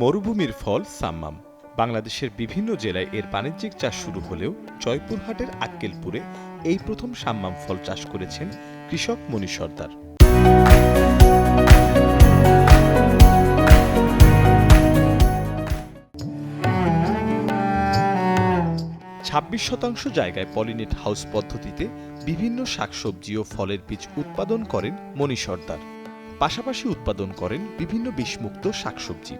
মরুভূমির ফল সাম্মাম। বাংলাদেশের বিভিন্ন জেলায় এর বাণিজ্যিক চাষ শুরু হলেও জয়পুরহাটের আক্কেলপুরে এই প্রথম সাম্মাম ফল চাষ করেছেন কৃষক মনীষ সর্দার। ছাব্বিশ শতাংশ জায়গায় পলিনেট হাউস পদ্ধতিতে বিভিন্ন শাকসবজি ও ফলের বীজ উৎপাদন করেন মনীষ সর্দার। পাশাপাশি উৎপাদন করেন বিভিন্ন বিষমুক্ত শাকসবজি।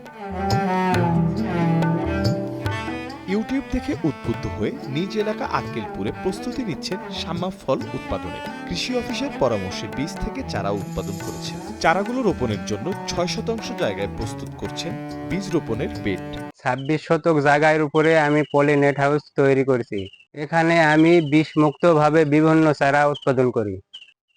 ইউটিউব থেকে উদ্বুদ্ধ হয়ে নিজ এলাকা আক্কেলপুরে প্রস্তুতি নিচ্ছেন সাম্মা ফল উৎপাদনে কৃষি অফিসের পরামর্শে বীজ থেকে চারা উৎপাদন করেছেন। চারাগুলো রোপণের জন্য ছয় শতাংশ জায়গায় প্রস্তুত করছেন বীজ রোপণের বেড। ছাব্বিশ শতক জায়গার উপরে আমি পলি নেট হাউস তৈরি করেছি। এখানে আমি বিষমুক্ত ভাবে বিভিন্ন চারা উৎপাদন করি।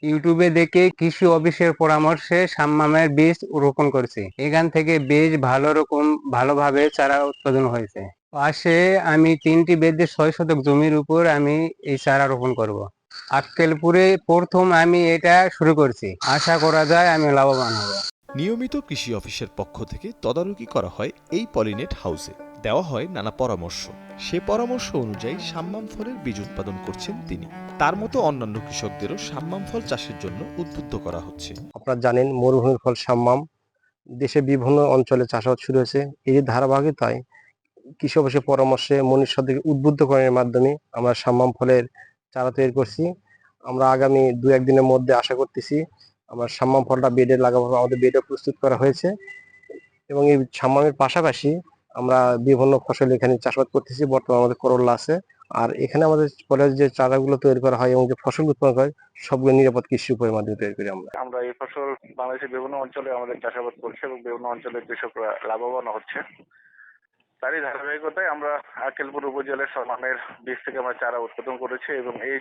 ইউটিউবে দেখে কৃষি অফিসের পরামর্শে সাম্মামের বীজ রোপণ করছি। এখান থেকে বীজ ভালো রকম, ভালোভাবে চারা উৎপাদন হয়েছে। পাশে আমি তিনটি বেদে ছয় শতক জমির উপর আমি এই চারা রোপণ করব। আক্কেলপুরে প্রথম আমি এটা শুরু করছি। আশা করা যায় আমি লাভবান হব। নিয়মিত কৃষি অফিসের পক্ষ থেকে তদারকি করা হয় এই পলিনেট হাউসে। দেওয়া হয় নানা পরামর্শ। সে পরামর্শ অনুযায়ী সাম্মাম ফলের বীজ উৎপাদন করছেন তিনি। তার মতো অন্যান্য কৃষকদেরও সাম্মাম ফল চাষের জন্য উদ্বুদ্ধ করা হচ্ছে। আপনারা জানেন, মরুভূমির ফল সাম্মাম দেশে বিভিন্ন অঞ্চলে চাষাবাদ শুরু হয়েছে। এই যে ধারাবাহিকতায় কৃষি অফিসের পরামর্শে মনীষ সাথে উদ্বুদ্ধকরণের মাধ্যমে আমরা সাম্মাম ফলের চারা তৈরি করছি। আমরা আগামী দু একদিনের মধ্যে আশা করতেছি আমার সাম্মাম ফলটা বেডে লাগাবো আমাদের বেডে প্রস্তুত করা হয়েছে। এবং এই সাম্মামের পাশাপাশি আমরা বিভিন্ন ফসল এখানে চাষাবাদ করতেছি, বর্তমানে আমাদের করল্লা আছে। আর এখানে আমাদের ফলের যে চারাগুলো তৈরি করা হয় এবং যে ফসল উৎপাদন হয়, সবগুলো নিরাপদ কৃষি উপায়ের মাধ্যমে তৈরি করি আমরা। আমরা এই ফসল বাংলাদেশের বিভিন্ন অঞ্চলে আমাদের চাষাবাদ করছে এবং বিভিন্ন অঞ্চলের কৃষকরা লাভবান হচ্ছে। তারই ধারাবাহিকতায় আমরা আকেলপুর উপজেলার সমানের বীজ থেকে আমরা চারা উৎপাদন করেছি এবং এই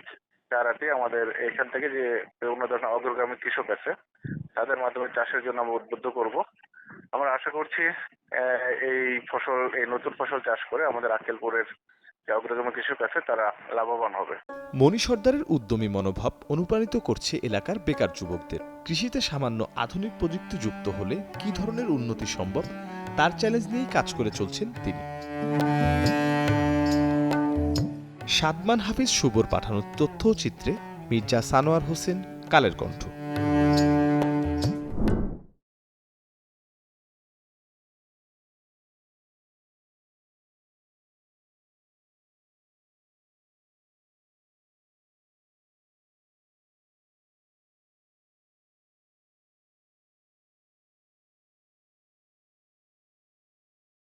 চারাটি আমাদের এখান থেকে যে বিভিন্ন ধরনের অগ্রগামী কৃষক আছে, তাদের মাধ্যমে চাষের জন্য আমরা উদ্বুদ্ধ করব। আমরা আশা করছি এই ফসল, এই নতুন ফসল চাষ করে আমাদের আকেলপুরের যে সর্দারের উদ্যমী মনোভাব অনুপ্রাণিত করছে এলাকার বেকার যুবকদের। কৃষিতে সামান্য আধুনিক প্রযুক্তি যুক্ত হলে কি ধরনের উন্নতি সম্ভব, তার চ্যালেঞ্জ নিয়েই কাজ করে চলছেন তিনি। সাদমান হাফিজ শুভর পাঠানো তথ্যচিত্রে মির্জা সানোয়ার হোসেন, কালের কণ্ঠ।